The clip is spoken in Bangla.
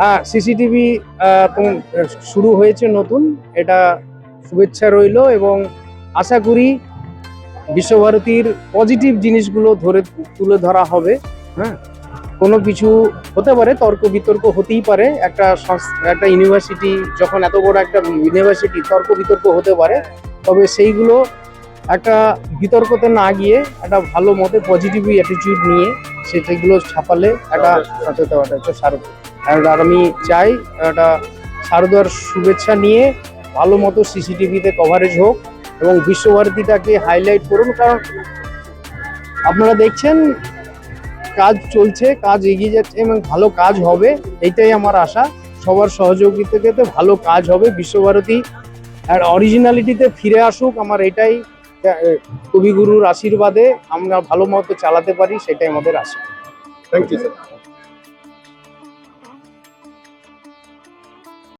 হ্যাঁ সিসিটিভি শুরু হয়েছে নতুন। এটা শুভেচ্ছা রইল এবং আশা করি বিশ্বভারতীর পজিটিভ জিনিসগুলো ধরে তুলে ধরা হবে। হ্যাঁ? কোনো কিছু হতে পারে তর্ক বিতর্ক হতেই পারে। একটা একটা ইউনিভার্সিটি যখন এত বড় একটা ইউনিভার্সিটি তর্ক বিতর্ক হতে পারে তবে সেইগুলো একটা বিতর্কতে না গিয়ে একটা ভালো মতে পজিটিভ অ্যাটিটিউড নিয়ে সেগুলো ছাপালে একটা সচেতনতা শারদ আর আমি চাই একটা শারদার শুভেচ্ছা নিয়ে ভালো মতো সিসিটিভিতে কভারেজ হোক এবং বিশ্বভারতীটাকে হাইলাইট করুন, কারণ আপনারা দেখছেন কাজ চলছে, কাজ এগিয়ে যাচ্ছে এবং ভালো কাজ হবে, এইটাই আমার আশা। সবার সহযোগিতাতে ভালো কাজ হবে, বিশ্বভারতী আর অরিজিনালিটিতে ফিরে আসুক, আমার এটাই কবিগুরুর আশীর্বাদে আমরা ভালো মতো চালাতে পারি, সেটাই আমাদের আশা। Thank you sir